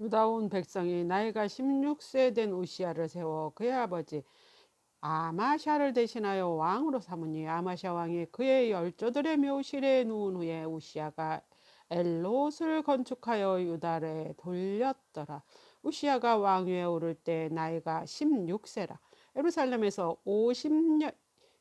유다 온 백성이 나이가 16세 된 우시아를 세워 그의 아버지 아마샤를 대신하여 왕으로 삼으니 아마샤 왕이 그의 열조들의 묘실에 누운 후에 우시아가 엘롯을 건축하여 유다를 돌렸더라. 우시아가 왕위에 오를 때 나이가 16세라. 예루살렘에서 50년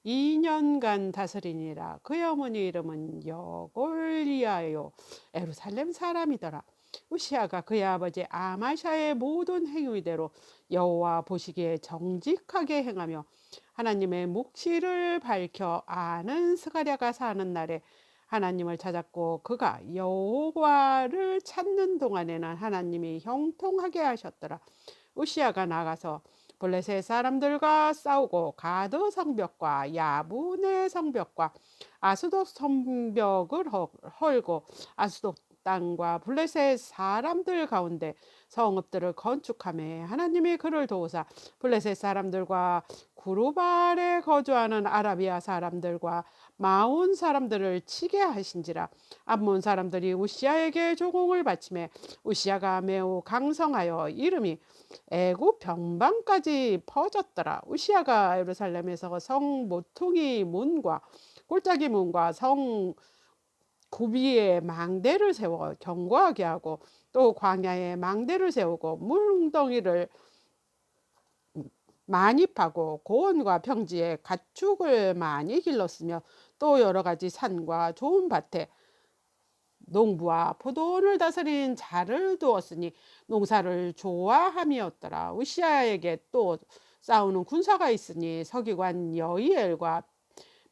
2년간 다스리니라. 그의 어머니 이름은 여골리아요. 예루살렘 사람이더라. 우시아가 그의 아버지 아마샤의 모든 행위대로 여호와 보시기에 정직하게 행하며 하나님의 묵시를 밝혀 아는 스가랴가 사는 날에 하나님을 찾았고 그가 여호와를 찾는 동안에는 하나님이 형통하게 하셨더라. 우시아가 나가서 블레셋 사람들과 싸우고 가드 성벽과 야분의 성벽과 아스돗 성벽을 헐고 아스돗 땅과 블레셋 사람들 가운데 성읍들을 건축함에 하나님이 그를 도우사 블레셋 사람들과 구루발에 거주하는 아라비아 사람들과 마온 사람들을 치게 하신지라. 암몬 사람들이 우시아에게 조공을 바치매 우시아가 매우 강성하여 이름이 애굽 병방까지 퍼졌더라. 우시아가 예루살렘에서 성 모퉁이 문과 골짜기 문과 성 고비에 망대를 세워 경고하게 하고 또 광야에 망대를 세우고 물웅덩이를 많이 파고 고원과 평지에 가축을 많이 길렀으며 또 여러 가지 산과 좋은 밭에 농부와 포도원을 다스린 자를 두었으니 농사를 좋아함이었더라. 우시아에게 또 싸우는 군사가 있으니 서기관 여이엘과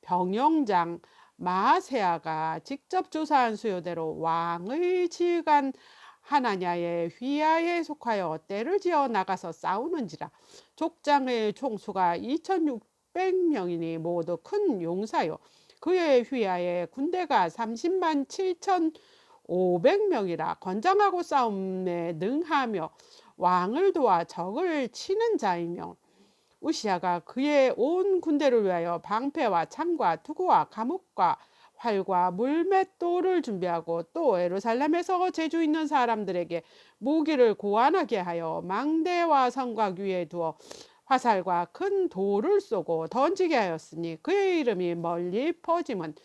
병영장 마세아가 직접 조사한 수요대로 왕의 지휘관 하나냐의 휘하에 속하여 때를 지어 나가서 싸우는지라 족장의 총수가 2600명이니 모두 큰 용사요. 그의 휘하에 군대가 30만 7500명이라 건장하고 싸움에 능하며 왕을 도와 적을 치는 자이며 우시아가 그의 온 군대를 위하여 방패와 창과 투구와 감옥과 활과 물맷돌을 준비하고 또 예루살렘에서 제주 있는 사람들에게 무기를 고안하게 하여 망대와 성곽 위에 두어 화살과 큰 돌을 쏘고 던지게 하였으니 그의 이름이 멀리 퍼짐은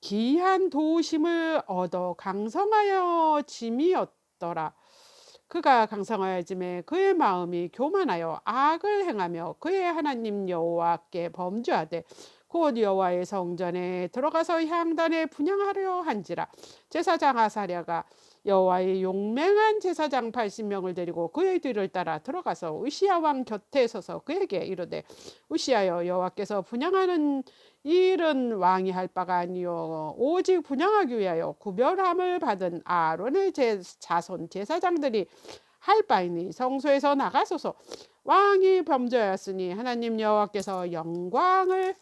기한 도심을 얻어 강성하여 짐이었더라. 그가 강성하여짐에 그의 마음이 교만하여 악을 행하며 그의 하나님 여호와께 범죄하되 곧 여호와의 성전에 들어가서 향단에 분양하려 한지라. 제사장 아사랴가 여호와의 용맹한 제사장 80명을 데리고 그의 뒤를 따라 들어가서 우시아 왕 곁에 서서 그에게 이르되 우시아여 여호와께서 분양하는 일은 왕이 할 바가 아니요. 오직 분양하기 위하여 구별함을 받은 아론의 제, 자손 제사장들이 할 바이니? 성소에서 나가소서. 왕이 범죄하였으니 하나님 여호와께서 영광을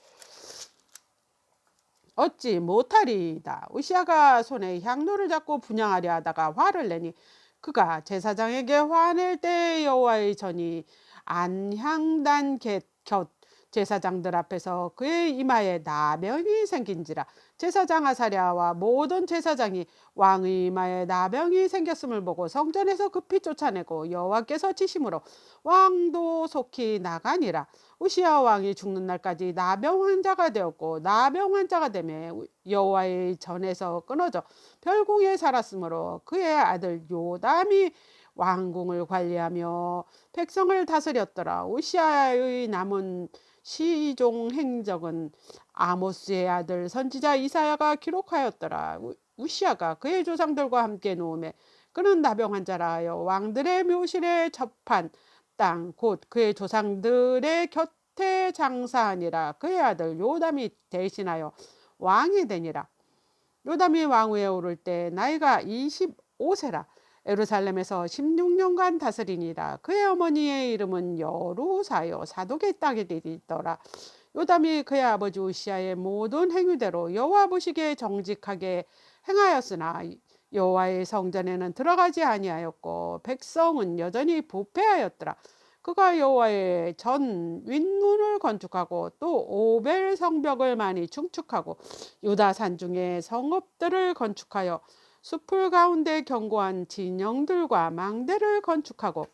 얻지 못하리이다. 우시아가 손에 향로를 잡고 분양하려 하다가 화를 내니 그가 제사장에게 화낼 때 여호와의 전이 안향단 곁 제사장들 앞에서 그의 이마에 나병이 생긴지라 제사장 아사랴와 모든 제사장이 왕의 이마에 나병이 생겼음을 보고 성전에서 급히 쫓아내고 여호와께서 치심으로 왕도 속히 나가니라. 우시아 왕이 죽는 날까지 나병 환자가 되었고 나병 환자가 되매 여호와의 전에서 끊어져 별궁에 살았으므로 그의 아들 요담이 왕궁을 관리하며 백성을 다스렸더라. 우시아의 남은 시종 행적은 아모스의 아들 선지자 이사야가 기록하였더라. 우시아가 그의 조상들과 함께 놓음에 그는 나병 환자라 하여 왕들의 묘실에 접한 땅 곧 그의 조상들의 곁에 장사하니라 그의 아들 요담이 대신하여 왕이 되니라. 요담이 왕위에 오를 때 나이가 25세라. 에루살렘에서 16년간 다스리니라. 그의 어머니의 이름은 여루사요 사독의 땅에 되더라. 요담이 그의 아버지 우시아의 모든 행위대로 여호와 보시기에 정직하게 행하였으나 여호와의 성전에는 들어가지 아니하였고 백성은 여전히 부패하였더라. 그가 여호와의 전 윗문을 건축하고 또 오벨 성벽을 많이 충축하고 유다 산 중에 성읍들을 건축하여 숲을 가운데 견고한 진영들과 망대를 건축하고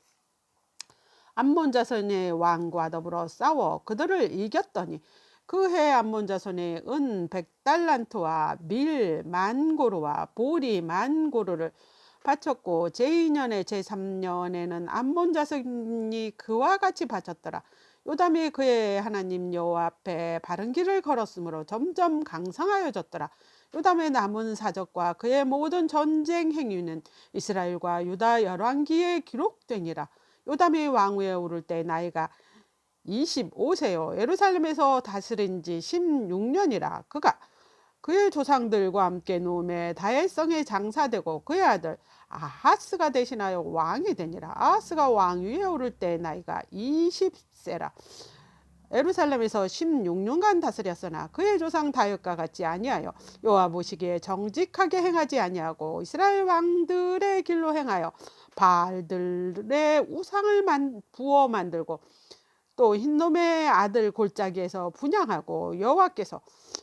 암몬 자손의 왕과 더불어 싸워 그들을 이겼더니 그해 암몬 자손의 은 백달란트와 밀 만고르와 보리 만고르를 바쳤고 제2년에 제3년에는 암몬 자손이 그와 같이 바쳤더라. 요담이 그의 하나님 여호와 앞에 바른 길을 걸었으므로 점점 강성하여졌더라. 요담의 남은 사적과 그의 모든 전쟁 행위는 이스라엘과 유다 열왕기에 기록되니라. 요담이 왕위에 오를 때 나이가 25세요. 예루살렘에서 다스린 지 16년이라. 그가 그의 조상들과 함께 노음의 다혜성에 장사되고 그의 아들 아하스가 대신하여 왕이 되니라. 아하스가 왕위에 오를 때 나이가 20세라. 예루살렘에서 16년간 다스렸으나 그의 조상 다윗과 같지 아니하여 여호와 보시기에 정직하게 행하지 아니하고 이스라엘 왕들의 길로 행하여 바알들의 우상을 만, 부어 만들고 또 흰놈의 아들 골짜기에서 분양하고 여호와께서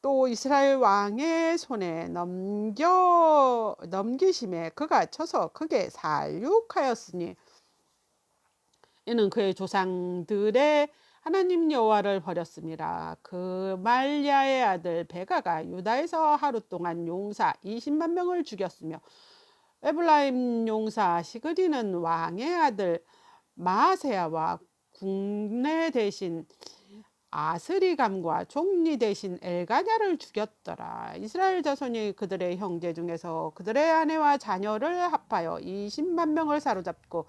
또 이스라엘 왕의 손에 넘겨 넘기심에 그가 쳐서 크게 살육하였으니 이는 그의 조상들의 하나님 여호와를 버렸습니다. 그 말야의 아들 베가가 유다에서 하루 동안 용사 20만 명을 죽였으며 에블라임 용사 시그리는 왕의 아들 마세야와 국내 대신 아스리감과 종리 대신 엘가냐를 죽였더라. 이스라엘 자손이 그들의 형제 중에서 그들의 아내와 자녀를 합하여 20만 명을 사로잡고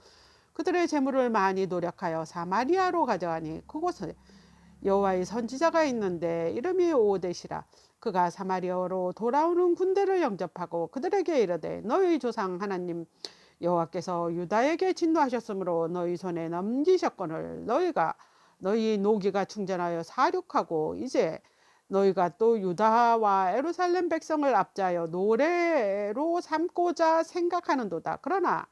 그들의 재물을 많이 노력하여 사마리아로 가져가니 그곳에 여호와의 선지자가 있는데 이름이 오데시라. 그가 사마리아로 돌아오는 군대를 영접하고 그들에게 이르되 너희 조상 하나님 여호와께서 유다에게 진노하셨으므로 너희 손에 넘기셨거늘 너희가 너희 노기가 충전하여 사륙하고 이제 너희가 또 유다와 에루살렘 백성을 압자하여 노래로 삼고자 생각하는도다. 그러나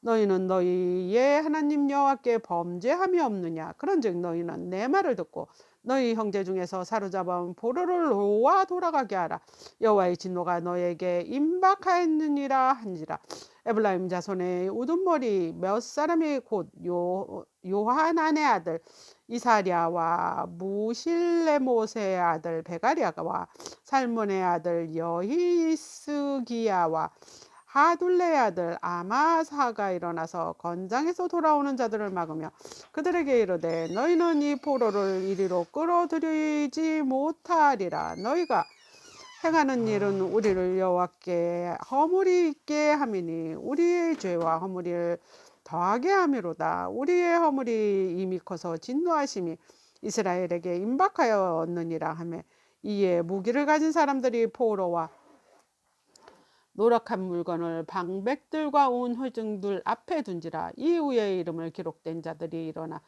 너희는 너희의 하나님 여호와께 범죄함이 없느냐? 그런즉 너희는 내 말을 듣고 너희 형제 중에서 사로잡아온 보로를 놓아 돌아가게 하라. 여호와의 진노가 너에게 임박하였느니라 한지라. 에블라임 자손의 우둔머리 몇 사람이 곧 요, 요하난의 아들 이사리아와 무실레못의 아들 베가리아와 살몬의 아들 여히스기야와 하둘레의 아들 아마사가 일어나서 건장에서 돌아오는 자들을 막으며 그들에게 이르되 너희는 이 포로를 이리로 끌어들이지 못하리라. 너희가 행하는 일은 우리를 여호와께 허물이 있게 함이니 우리의 죄와 허물을 더하게 함이로다. 우리의 허물이 이미 커서 진노하심이 이스라엘에게 임박하였느니라 하며 이에 무기를 가진 사람들이 포로와 노력한 물건을 방백들과 온 회중들 앞에 둔지라 이후의 이름을 기록된 자들이 일어나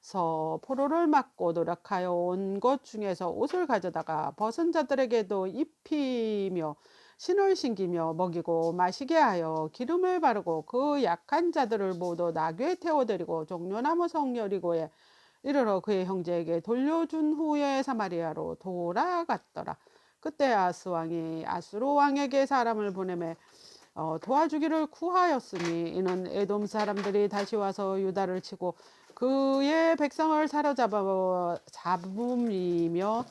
서 포로를 막고 노력하여 온 것 중에서 옷을 가져다가 벗은 자들에게도 입히며 신을 신기며 먹이고 마시게 하여 기름을 바르고 그 약한 자들을 모두 나귀에 태워드리고 종려나무 성여리고에 이르러 그의 형제에게 돌려준 후에 사마리아로 돌아갔더라. 그때 아스 왕이 아수로 왕에게 사람을 보내매 어, 도와주기를 구하였으니 이는 에돔 사람들이 다시 와서 유다를 치고 그의 백성을 사로잡아 잡음이며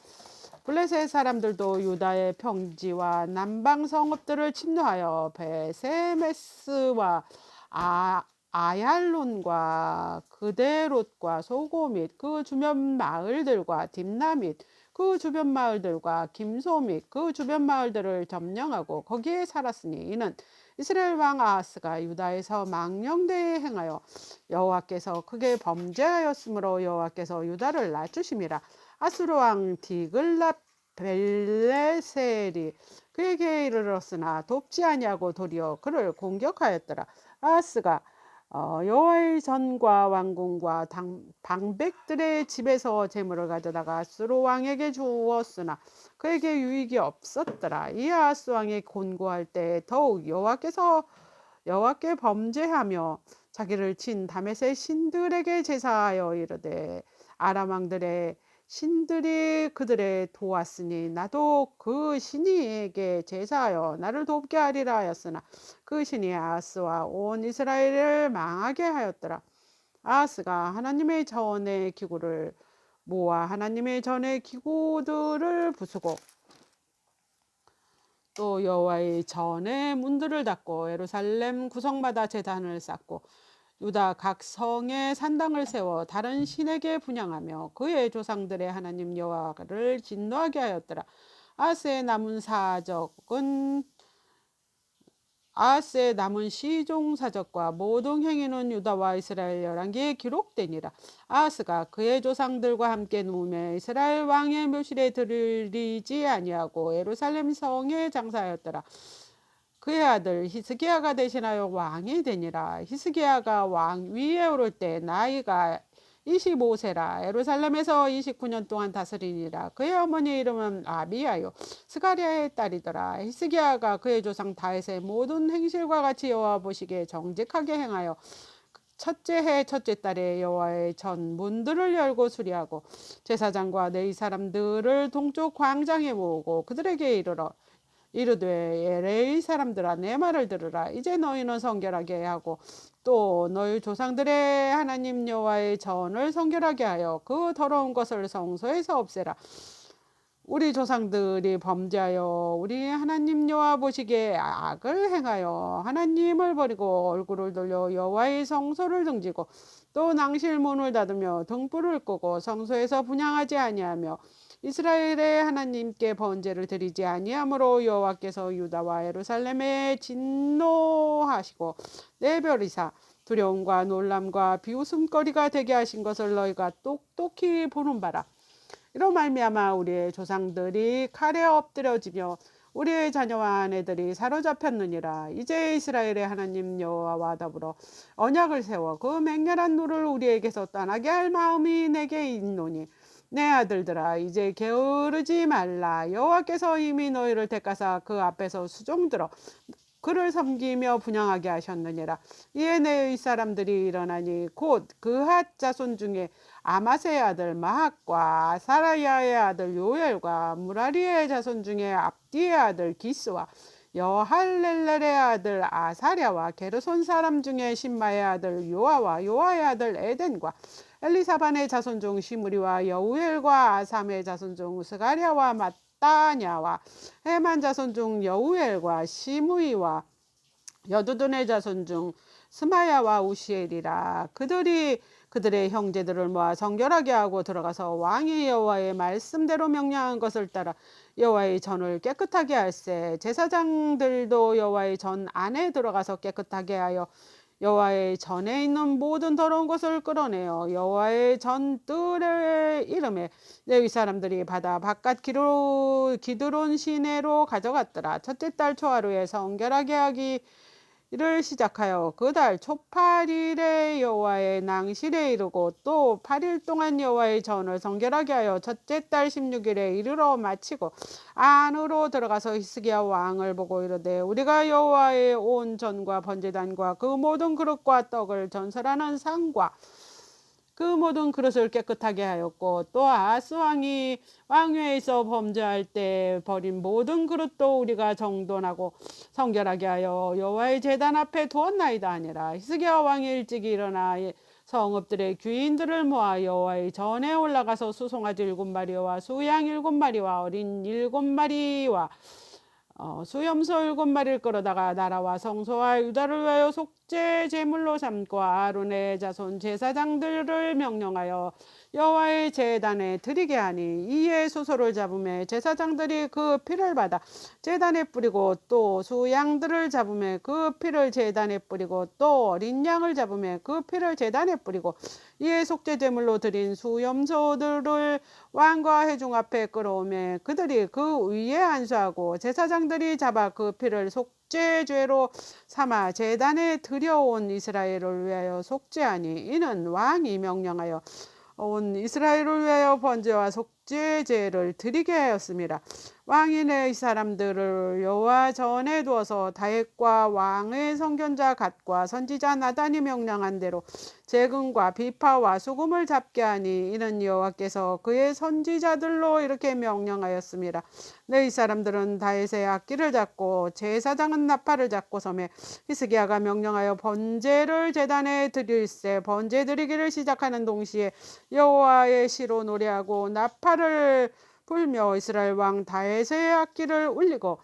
블레셋 사람들도 유다의 평지와 남방 성읍들을 침노하여 베세메스와 아, 아얄론과 그데롯과 소고 및 그 주변 마을들과 딥나 및 그 주변 마을들과 김소 및 그 주변 마을들을 점령하고 거기에 살았으니 이는 이스라엘 왕 아하스가 유다에서 망령되이 행하여 여호와께서 크게 범죄하였으므로 여호와께서 유다를 낮추심이라 아수르 왕 디글랏 벨레셀이 그에게 이르렀으나 돕지 아니하고 도리어 그를 공격하였더라 아하스가 어, 여호와의 전과 왕궁과 당, 방백들의 집에서 재물을 가져다가 아수르 왕에게 주었으나 그에게 유익이 없었더라. 이 아하스 왕이 곤고할 때 더욱 여호와께서 여호와께 범죄하며 자기를 친 다메섹 신들에게 제사하여 이르되 아람 왕들의 신들이 그들의 도왔으니 나도 그 신이에게 제사하여 나를 돕게 하리라 하였으나 그 신이 아하스와 온 이스라엘을 망하게 하였더라. 아하스가 하나님의 전의 기구를 모아 하나님의 전의 기구들을 부수고 또 여호와의 전의 문들을 닫고 예루살렘 구성마다 제단을 쌓고 유다 각 성에 산당을 세워 다른 신에게 분양하며 그의 조상들의 하나님 여호와를 진노하게 하였더라. 아스의 남은 사적은 아스의 남은 시종 사적과 모든 행위는 유다와 이스라엘 열왕기에 기록되니라. 아스가 그의 조상들과 함께 누우며 이스라엘 왕의 묘실에 들이지 아니하고 예루살렘 성에 장사하였더라. 그의 아들 히스기야가 대신하여 왕이 되니라. 히스기야가 왕 위에 오를 때 나이가 25세라. 예루살렘에서 29년 동안 다스리니라. 그의 어머니 이름은 아비야요. 스가리아의 딸이더라. 히스기야가 그의 조상 다윗의 모든 행실과 같이 여호와 보시기에 정직하게 행하여 첫째 해 첫째 달에 여호와의 전 문들을 열고 수리하고 제사장과 내이 사람들을 동쪽 광장에 모으고 그들에게 이르러 이르되 레이 사람들아 내 말을 들으라. 이제 너희는 성결하게 하고 또 너희 조상들의 하나님 여호와의 전을 성결하게 하여 그 더러운 것을 성소에서 없애라. 우리 조상들이 범죄하여 우리 하나님 여호와 보시기에 악을 행하여 하나님을 버리고 얼굴을 돌려 여호와의 성소를 등지고 또 낭실문을 닫으며 등불을 끄고 성소에서 분양하지 아니하며 이스라엘의 하나님께 번제를 드리지 아니하므로 여호와께서 유다와 예루살렘에 진노하시고 내별이사 두려움과 놀람과 비웃음거리가 되게 하신 것을 너희가 똑똑히 보는 바라. 이로 말미암아 우리의 조상들이 칼에 엎드려지며 우리의 자녀와 아내들이 사로잡혔느니라. 이제 이스라엘의 하나님 여호와와 더불어 언약을 세워 그 맹렬한 노를 우리에게서 떠나게 할 마음이 내게 있노니 내 아들들아 이제 게으르지 말라 여호와께서 이미 너희를 택하사 그 앞에서 수종들어 그를 섬기며 분양하게 하셨느니라. 이에 내 사람들이 일어나니 곧 그핫 자손 중에 아마세의 아들 마학과 사라야의 아들 요엘과 무라리의 자손 중에 압디의 아들 기스와 여할렐렐의 아들 아사랴와 게르손 사람 중에 신마의 아들 요아와 요아의 아들 에덴과 엘리사반의 자손 중 시므리와 여우엘과 아삼의 자손 중 스가랴와 마따냐와 해만 자손 중 여우엘과 시므이와 여두둔의 자손 중 스마야와 우시엘이라. 그들이 그들의 형제들을 모아 성결하게 하고 들어가서 왕이 여호와의 말씀대로 명령한 것을 따라 여호와의 전을 깨끗하게 할세 제사장들도 여호와의 전 안에 들어가서 깨끗하게 하여 여호와의 전에 있는 모든 더러운 것을 끌어내어 여호와의 전 뜰의 이름에 레위 사람들이 바다 바깥 기로, 기드론 시내로 가져갔더라. 첫째 달 초하루에 성결하게 하기 이를 시작하여 그달 초팔일에 여호와의 낭실에 이르고 또 8일 동안 여호와의 전을 성결하게 하여 첫째 달 16일에 이르러 마치고 안으로 들어가서 히스기야 왕을 보고 이르되 우리가 여호와의 온 전과 번제단과 그 모든 그릇과 떡을 전설하는 상과 그 모든 그릇을 깨끗하게 하였고 또 아스 왕이 왕위에서 범죄할 때 버린 모든 그릇도 우리가 정돈하고 성결하게 하여 여호와의 제단 앞에 두었나이다 아니라. 히스기야 왕이 일찍 일어나 성읍들의 귀인들을 모아 여호와의 전에 올라가서 수송아지 일곱 마리와 수양 일곱 마리와 어린 일곱 마리와 어, 수염소 일곱 마리를 끌어다가 나라와 성소와 유다를 위하여 속죄 제물로 삼고 아론의 자손 제사장들을 명령하여 여호와의 제단에 드리게 하니 이에 수소를 잡음에 제사장들이 그 피를 받아 제단에 뿌리고 또 수양들을 잡음에 그 피를 제단에 뿌리고 또 어린 양을 잡음에 그 피를 제단에 뿌리고 이에 속죄 제물로 드린 수염소들을 왕과 회중 앞에 끌어오매 그들이 그 위에 안수하고 제사장들이 잡아 그 피를 속 속죄죄로 삼아 제단에 들여온 이스라엘을 위하여 속죄하니 이는 왕이 명령하여 온 이스라엘을 위하여 번제와 속 죄제를 드리게 하였습니다. 내이 사람들을 여호와 전에 두어서 다윗과 왕의 선견자 갓과 선지자 나단이 명령한 대로 재금과 비파와 수금을 잡게 하니 이는 여호와께서 그의 선지자들로 이렇게 명령하였습니다. 내이 사람들은 다윗의 악기를 잡고 제사장은 나팔을 잡고 섬에 히스기야가 명령하여 번제를 제단에 드릴세 번제 드리기를 시작하는 동시에 여호와의 시로 노래하고 나팔 을 불며 이스라엘 왕 다윗의 악기를 울리고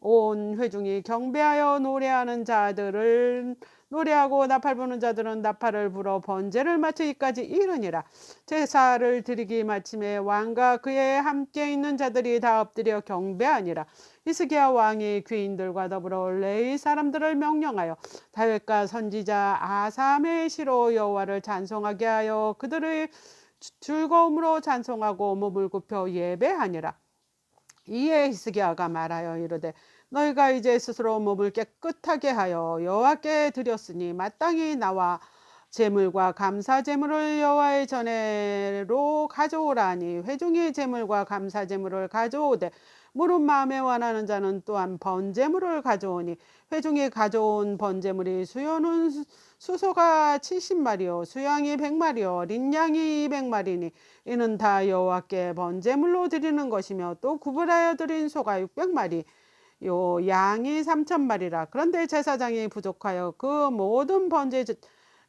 온 회중이 경배하여 노래하는 자들을 노래하고 나팔 부는 자들은 나팔을 불어 번제를 마치기까지 이르니라. 제사를 드리기 마침에 왕과 그의 함께 있는 자들이 다 엎드려 경배하니라. 히스기야 왕이 귀인들과 더불어 레이 사람들을 명령하여 다윗과 선지자 아삼의 시로 여호와를 찬송하게 하여 그들의 즐거움으로 찬송하고 몸을 굽혀 예배하니라. 이에 히스기야가 말하여 이르되 너희가 이제 스스로 몸을 깨끗하게 하여 여호와께 드렸으니 마땅히 나와 제물과 감사 제물을 여호와의 전에로 가져오라니 회중이 제물과 감사 제물을 가져오되 무릇 마음에 원하는 자는 또한 번제물을 가져오니 회중이 가져온 번제물이 수요는 수소가 70마리요 수양이 100마리요 린양이 200마리니 이는 다 여호와께 번제물로 드리는 것이며 또 구분하여 드린 소가 600마리 요 양이 3천마리라. 그런데 제사장이 부족하여 그 모든 번제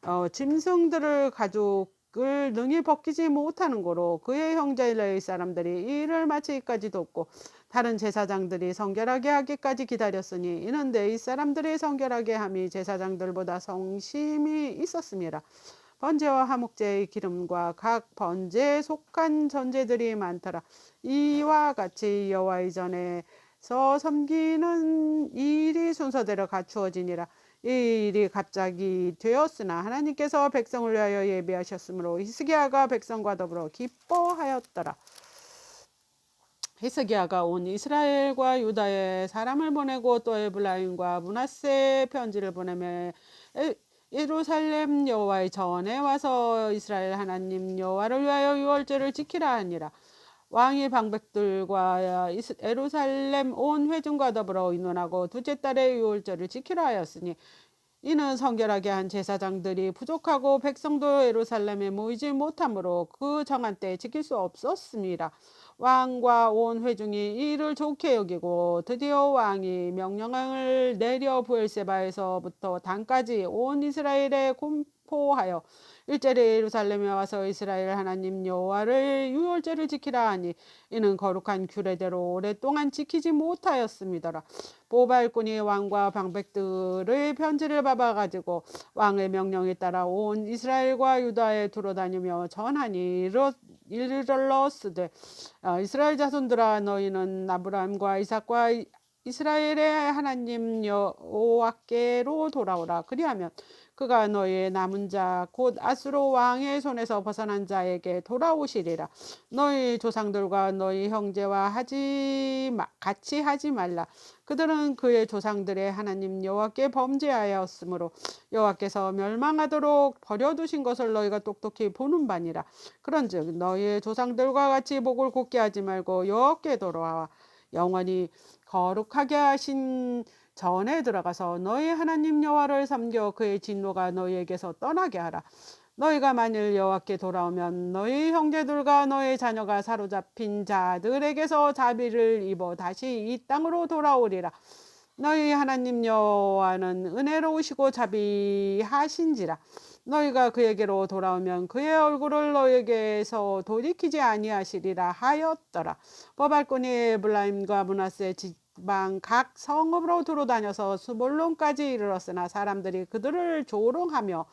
어, 짐승들을 가죽을 능히 벗기지 못하는 거로 그의 형제 레이 사람들이 이를 마치기까지 돕고 다른 제사장들이 성결하게 하기까지 기다렸으니 이는 내이 사람들이 성결하게 함이 제사장들보다 성심이 있었습니다. 번제와 하목제의 기름과 각 번제에 속한 전제들이 많더라. 이와 같이 여호와의 전에서 섬기는 일이 순서대로 갖추어지니라. 이 일이 갑자기 되었으나 하나님께서 백성을 위하여 예비하셨으므로 히스기야가 백성과 더불어 기뻐하였더라. 히스기야가 온 이스라엘과 유다에 사람을 보내고 또 에블라임과 문하세 편지를 보내며 예루살렘 여호와의 전에 와서 이스라엘 하나님 여호와를 위하여 유월절을 지키라 하니라. 왕이 방백들과 예루살렘 온 회중과 더불어 의논하고 둘째 달에 유월절을 지키라 하였으니 이는 성결하게 한 제사장들이 부족하고 백성도 예루살렘에 모이지 못하므로 그 정한 때에 지킬 수 없었습니다. 왕과 온 회중이 이를 좋게 여기고 드디어 왕이 명령을 내려 부엘세바에서부터 단까지 온 이스라엘에 공포하여 일제히 예루살렘에 와서 이스라엘 하나님 여호와를 유월절을 지키라 하니 이는 거룩한 규례대로 오랫동안 지키지 못하였습니다라. 보발꾼이 왕과 방백들의 편지를 받아 가지고 왕의 명령에 따라 온 이스라엘과 유다에 두루다니며 전하니 이렇 이르러 스되 어, 이스라엘 자손들아 너희는 아브라함과 이삭과 이스라엘의 하나님 여호와께로 돌아오라. 그리하면 그가 너희의 남은 자 곧 아스로 왕의 손에서 벗어난 자에게 돌아오시리라 너희 조상들과 너희 형제와 하지 마, 같이 하지 말라 그들은 그의 조상들의 하나님 여호와께 범죄하였으므로 여호와께서 멸망하도록 버려두신 것을 너희가 똑똑히 보는 바니라. 그런즉 너희의 조상들과 같이 목을 곱게 하지 말고 여호와께 돌아와 영원히 거룩하게 하신 전에 들어가서 너희 하나님 여호와를 섬겨 그의 진노가 너희에게서 떠나게 하라. 너희가 만일 여호와께 돌아오면 너희 형제들과 너희 자녀가 사로잡힌 자들에게서 자비를 입어 다시 이 땅으로 돌아오리라. 너희 하나님 여호와는 은혜로우시고 자비하신지라. 너희가 그에게로 돌아오면 그의 얼굴을 너희에게서 돌이키지 아니하시리라 하였더라. 법알꾼이 블라임과 문하세 지 방 각 성읍으로 두루다녀서 수볼론까지 이르렀으나 사람들이 그들을 조롱하며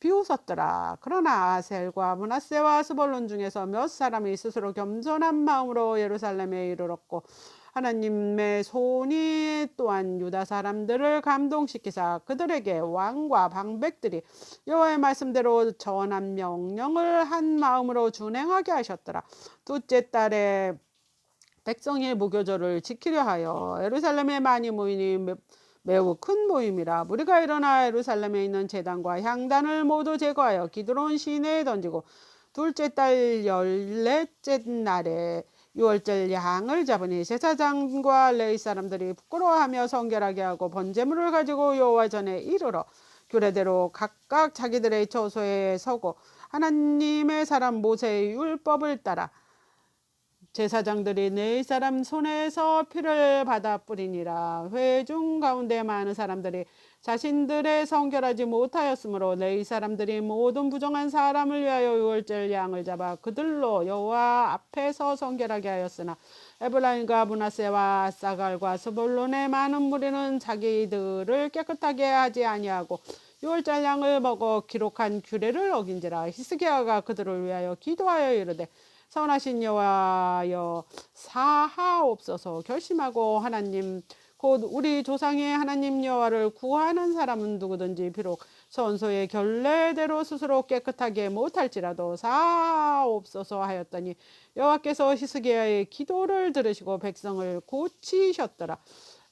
비웃었더라. 그러나 아셀과 문하세와 스볼론 중에서 몇 사람이 스스로 겸손한 마음으로 예루살렘에 이르렀고 하나님의 손이 또한 유다 사람들을 감동시키사 그들에게 왕과 방백들이 여호와의 말씀대로 전한 명령을 한 마음으로 준행하게 하셨더라. 둘째 달에 백성의 무교절을 지키려 하여 예루살렘에 많이 모이니 매우 큰 모임이라 무리가 일어나 예루살렘에 있는 제단과 향단을 모두 제거하여 기드론 시내에 던지고 둘째 달 열넷째 날에 유월절 양을 잡으니 제사장과 레이 사람들이 부끄러워하며 성결하게 하고 번제물을 가지고 여호와 전에 이르러 규례대로 각각 자기들의 처소에 서고 하나님의 사람 모세의 율법을 따라 제사장들이 네 사람 손에서 피를 받아 뿌리니라. 회중 가운데 많은 사람들이 자신들의 성결하지 못하였으므로 네 사람들이 모든 부정한 사람을 위하여 유월절 양을 잡아 그들로 여호와 앞에서 성결하게 하였으나 에브라임과 문하세와 사갈과 스볼론의 많은 무리는 자기들을 깨끗하게 하지 아니하고 유월절 양을 먹어 기록한 규례를 어긴지라 히스기야가 그들을 위하여 기도하여 이르되 선하신 여호와여 사하옵소서 결심하고 하나님 곧 우리 조상의 하나님 여호와를 구하는 사람은 누구든지 비록 선소의 결례대로 스스로 깨끗하게 못할지라도 사하옵소서 하였더니 여호와께서 히스기야의 기도를 들으시고 백성을 고치셨더라.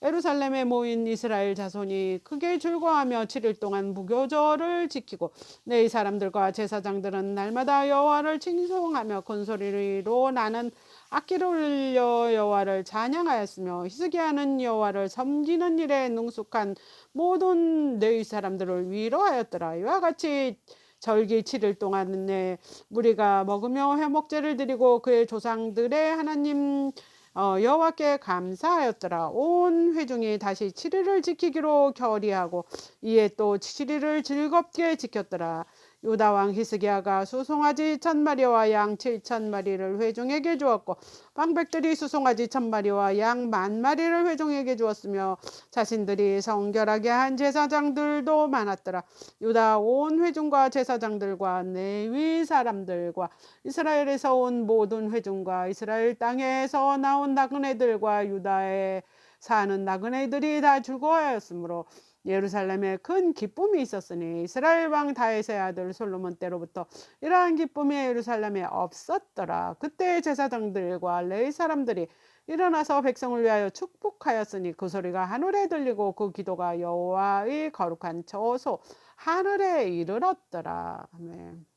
예루살렘에 모인 이스라엘 자손이 크게 즐거워하며 7일 동안 무교절을 지키고 내이 사람들과 제사장들은 날마다 여호와를 칭송하며 큰 소리로 나는 악기를 울려 여호와를 찬양하였으며 히스기야는 여호와를 섬기는 일에 능숙한 모든 내 사람들을 위로하였더라. 이와 같이 절기 7일 동안 내 무리가 먹으며 회목제를 드리고 그의 조상들의 하나님 어, 여호와께 감사하였더라. 온 회중이 다시 7일을 지키기로 결의하고 이에 또 7일을 즐겁게 지켰더라. 유다 왕 히스기야가 수송아지 천 마리와 양 칠천 마리를 회중에게 주었고 방백들이 수송아지 천 마리와 양 만 마리를 회중에게 주었으며 자신들이 성결하게 한 제사장들도 많았더라. 유다 온 회중과 제사장들과 내위 사람들과 이스라엘에서 온 모든 회중과 이스라엘 땅에서 나온 나그네들과 유다에 사는 나그네들이 다 즐거워하였으므로 예루살렘에 큰 기쁨이 있었으니 이스라엘 왕 다윗의 아들 솔로몬 때로부터 이러한 기쁨이 예루살렘에 없었더라. 그때 제사장들과 레위 사람들이 일어나서 백성을 위하여 축복하였으니 그 소리가 하늘에 들리고 그 기도가 여호와의 거룩한 저소 하늘에 이르렀더라. 아멘.